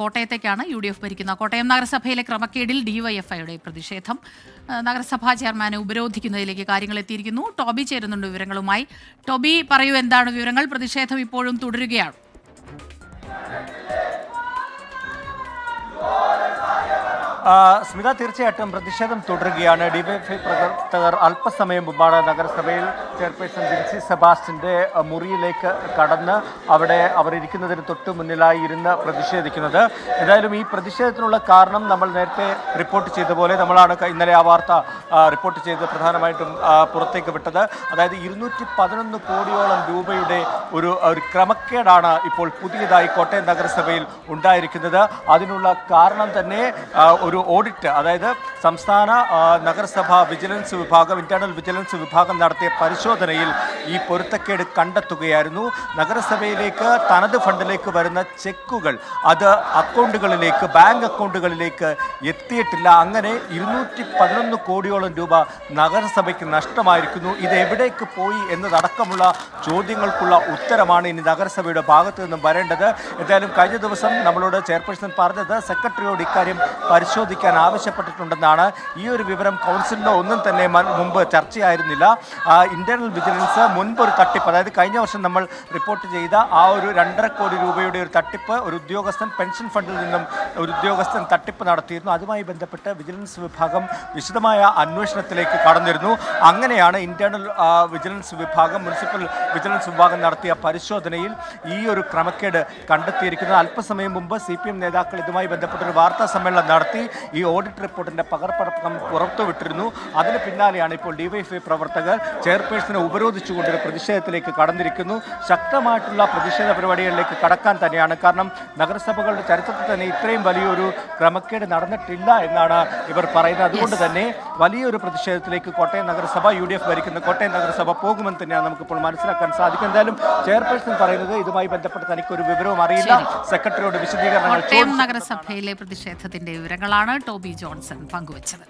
കോട്ടയത്തേക്കാണ് U D F ഭരിക്കുന്നത്. കോട്ടയം നഗരസഭയിലെ ക്രമക്കേടിൽ ഡിവൈഎഫ്ഐയുടെ പ്രതിഷേധം. നഗരസഭാ ചെയർമാനെ ഉപരോധിക്കുന്നതിലേക്ക് കാര്യങ്ങൾ എത്തിയിരിക്കുന്നു. ടോബി ചേരുന്നുണ്ട് വിവരങ്ങളുമായി. ടോബി പറയൂ എന്താണ് വിവരങ്ങൾ? പ്രതിഷേധം ഇപ്പോഴും തുടരുകയാണ്. സ്മിത തീർച്ചയായിട്ടും പ്രതിഷേധം തുടരുകയാണ്. ഡിവൈഎഫ്ഐ പ്രവർത്തകർ അല്പസമയം മുമ്പാണ് നഗരസഭയിൽ ചെയർപേഴ്സൺ ജിൻസി സെബാസ്റ്റിന്റെ മുറിയിലേക്ക് കടന്ന് അവിടെ അവർ ഇരിക്കുന്നതിന് തൊട്ട് മുന്നിലായി ഇരുന്ന് പ്രതിഷേധിക്കുന്നത്. എന്തായാലും ഈ പ്രതിഷേധത്തിനുള്ള കാരണം നമ്മൾ നേരത്തെ റിപ്പോർട്ട് ചെയ്ത പോലെ നമ്മളാണ് ഇന്നലെ ആ വാർത്ത റിപ്പോർട്ട് ചെയ്ത് പ്രധാനമായിട്ടും പുറത്തേക്ക് വിട്ടത്. അതായത് ഇരുന്നൂറ്റി പതിനൊന്ന് കോടിയോളം രൂപയുടെ ഒരു ഒരു ക്രമക്കേടാണ് ഇപ്പോൾ പുതിയതായി കോട്ടയം നഗരസഭയിൽ ഉണ്ടായിരിക്കുന്നത്. അതിനുള്ള കാരണം തന്നെ ആ, ഒരു ഓഡിറ്റ് അതായത് സംസ്ഥാന നഗരസഭാ വിജിലൻസ് വിഭാഗം ഇന്റേണൽ വിജിലൻസ് വിഭാഗം നടത്തിയ പരിശോധനയിൽ ഈ പൊരുത്തക്കേട് കണ്ടെത്തുകയായിരുന്നു. നഗരസഭയിലേക്ക് തനത് ഫണ്ടിലേക്ക് വരുന്ന ചെക്കുകൾ അത് അക്കൗണ്ടുകളിലേക്ക് ബാങ്ക് അക്കൗണ്ടുകളിലേക്ക് എത്തിയിട്ടില്ല. അങ്ങനെ ഇരുന്നൂറ്റി പതിനൊന്ന് കോടിയോളം രൂപ നഗരസഭയ്ക്ക് നഷ്ടമായിരിക്കുന്നു. ഇത് എവിടേക്ക് പോയി എന്നതടക്കമുള്ള ചോദ്യങ്ങൾക്കുള്ള ഉത്തരമാണ് ഇനി നഗരസഭയുടെ ഭാഗത്തു നിന്നും വരേണ്ടത്. എന്തായാലും കഴിഞ്ഞ ദിവസം നമ്മളോട് ചെയർപേഴ്സൺ പറഞ്ഞത് സെക്രട്ടറിയോട് ഇക്കാര്യം പരിശോധിക്കാൻ ആവശ്യപ്പെട്ടിട്ടുണ്ടെന്നാണ് ഈ ഒരു വിവരം കൗൺസിലിലോ ഒന്നും തന്നെ മുമ്പ് ചർച്ചയായിരുന്നില്ല. ഇന്റേണൽ വിജിലൻസ് മുൻപ് ഒരു തട്ടിപ്പ് അതായത് കഴിഞ്ഞ വർഷം നമ്മൾ റിപ്പോർട്ട് ചെയ്ത ആ ഒരു രണ്ടര കോടി രൂപയുടെ ഒരു തട്ടിപ്പ് ഒരു ഉദ്യോഗസ്ഥൻ പെൻഷൻ ഫണ്ടിൽ നിന്നും ഒരു ഉദ്യോഗസ്ഥൻ തട്ടിപ്പ് നടത്തിയിരുന്നു. അതുമായി ബന്ധപ്പെട്ട് വിജിലൻസ് വിഭാഗം വിശദമായ അന്വേഷണത്തിലേക്ക് കടന്നിരുന്നു. അങ്ങനെയാണ് ഇന്റേണൽ വിജിലൻസ് വിഭാഗം മുനിസിപ്പൽ വിജിലൻസ് വിഭാഗം നടത്തിയ പരിശോധനയിൽ ഈ ഒരു ക്രമക്കേട് കണ്ടെത്തിയിരിക്കുന്നത്. അല്പസമയം മുമ്പ് സി പി എം നേതാക്കൾ ഇതുമായി ബന്ധപ്പെട്ട ഒരു വാർത്താ സമ്മേളനം നടത്തി. ഈ ഓഡിറ്റ് റിപ്പോർട്ടിന്റെ പകർപ്പടക്കം പുറത്തുവിട്ടിരുന്നു അതിന് പിന്നാലെയാണ് ഇപ്പോൾ ഡിവൈഎഫ്ഐ പ്രവർത്തകർ ചെയർപേഴ്സണെ ഉപരോധിച്ചുകൊണ്ട് ഒരു പ്രതിഷേധത്തിലേക്ക് കടന്നിരിക്കുന്നു. ശക്തമായിട്ടുള്ള പ്രതിഷേധ പരിപാടികളിലേക്ക് കടക്കാൻ തന്നെയാണ്. കാരണം നഗരസഭകളുടെ ചരിത്രത്തിൽ തന്നെ ഇത്രയും വലിയൊരു ക്രമക്കേട് നടന്നിട്ടില്ല എന്നാണ് ഇവർ പറയുന്നത്. അതുകൊണ്ട് തന്നെ വലിയൊരു പ്രതിഷേധത്തിലേക്ക് കോട്ടയം നഗരസഭ യു ഡി എഫ് ഭരിക്കുന്ന കോട്ടയം നഗരസഭ പോകുമെന്ന് തന്നെയാണ് നമുക്കിപ്പോൾ മനസ്സിലാക്കാൻ സാധിക്കും എന്തായാലും ചെയർപേഴ്സൺ പറയുന്നത് ഇതുമായി ബന്ധപ്പെട്ട് തനിക്കൊരു വിവരവും അറിയില്ല. സെക്രട്ടറിയോട് വിശദീകരണങ്ങൾ കോട്ടയം നഗരസഭയിലെ പ്രതിഷേധത്തിന്റെ വിവരങ്ങളാണ് ടോബി ജോൺസൺ പങ്കുവച്ചത്.